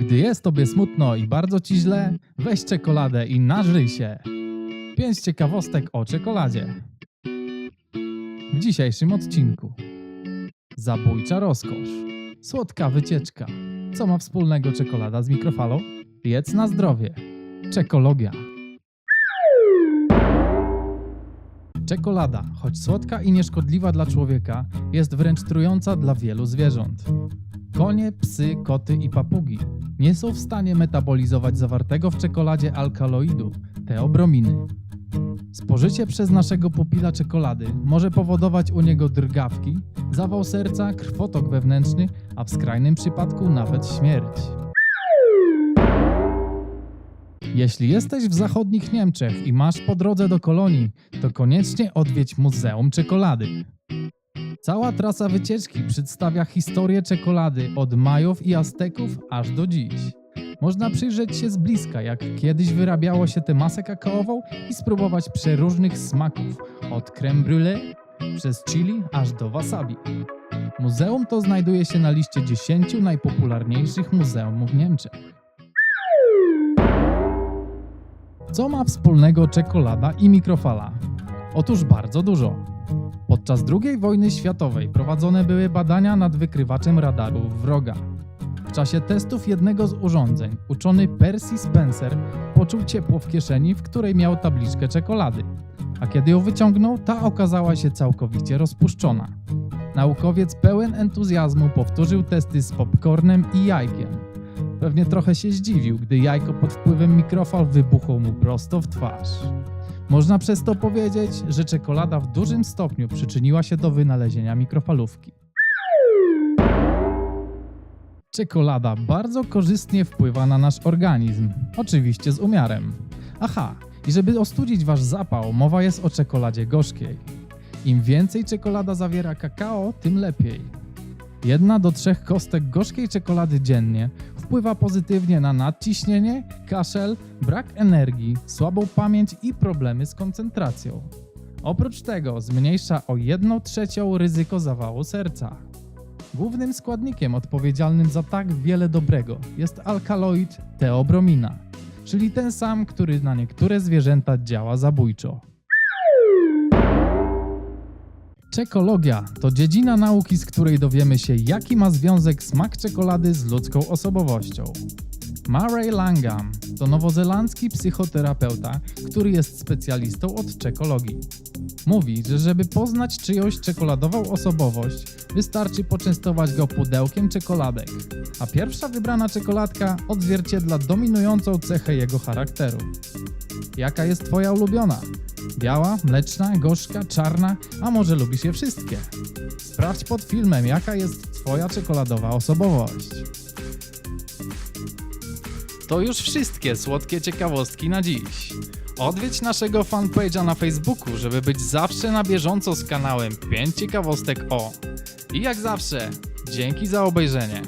Gdy jest tobie smutno i bardzo ci źle, weź czekoladę i nażyj się. Pięć ciekawostek o czekoladzie. W dzisiejszym odcinku. Zabójcza rozkosz. Słodka wycieczka. Co ma wspólnego czekolada z mikrofalą? Jedz na zdrowie. Czekologia. Czekolada, choć słodka i nieszkodliwa dla człowieka, jest wręcz trująca dla wielu zwierząt. Konie, psy, koty i papugi nie są w stanie metabolizować zawartego w czekoladzie alkaloidu, teobrominy. Spożycie przez naszego pupila czekolady może powodować u niego drgawki, zawał serca, krwotok wewnętrzny, a w skrajnym przypadku nawet śmierć. Jeśli jesteś w zachodnich Niemczech i masz po drodze do kolonii, to koniecznie odwiedź Muzeum Czekolady. Cała trasa wycieczki przedstawia historię czekolady od Majów i Azteków aż do dziś. Można przyjrzeć się z bliska, jak kiedyś wyrabiało się tę masę kakaową i spróbować przeróżnych smaków, od creme brulee przez chili aż do wasabi. Muzeum to znajduje się na liście 10 najpopularniejszych muzeumów w Niemczech. Co ma wspólnego czekolada i mikrofala? Otóż bardzo dużo. Podczas II wojny światowej prowadzone były badania nad wykrywaczem radarów wroga. W czasie testów jednego z urządzeń uczony Percy Spencer poczuł ciepło w kieszeni, w której miał tabliczkę czekolady, a kiedy ją wyciągnął, ta okazała się całkowicie rozpuszczona. Naukowiec pełen entuzjazmu powtórzył testy z popcornem i jajkiem. Pewnie trochę się zdziwił, gdy jajko pod wpływem mikrofal wybuchło mu prosto w twarz. Można przez to powiedzieć, że czekolada w dużym stopniu przyczyniła się do wynalezienia mikrofalówki. Czekolada bardzo korzystnie wpływa na nasz organizm, oczywiście z umiarem. Aha, i żeby ostudzić wasz zapał, mowa jest o czekoladzie gorzkiej. Im więcej czekolada zawiera kakao, tym lepiej. Jedna do trzech kostek gorzkiej czekolady dziennie wpływa pozytywnie na nadciśnienie, kaszel, brak energii, słabą pamięć i problemy z koncentracją. Oprócz tego zmniejsza o 1 trzecią ryzyko zawału serca. Głównym składnikiem odpowiedzialnym za tak wiele dobrego jest alkaloid teobromina, czyli ten sam, który na niektóre zwierzęta działa zabójczo. Czekologia to dziedzina nauki, z której dowiemy się, jaki ma związek smak czekolady z ludzką osobowością. Murray Langham to nowozelandzki psychoterapeuta, który jest specjalistą od czekologii. Mówi, że żeby poznać czyjąś czekoladową osobowość, wystarczy poczęstować go pudełkiem czekoladek, a pierwsza wybrana czekoladka odzwierciedla dominującą cechę jego charakteru. Jaka jest Twoja ulubiona? Biała, mleczna, gorzka, czarna, a może lubisz je wszystkie? Sprawdź pod filmem, jaka jest Twoja czekoladowa osobowość. To już wszystkie słodkie ciekawostki na dziś. Odwiedź naszego fanpage'a na Facebooku, żeby być zawsze na bieżąco z kanałem 5 ciekawostek o. I jak zawsze, dzięki za obejrzenie.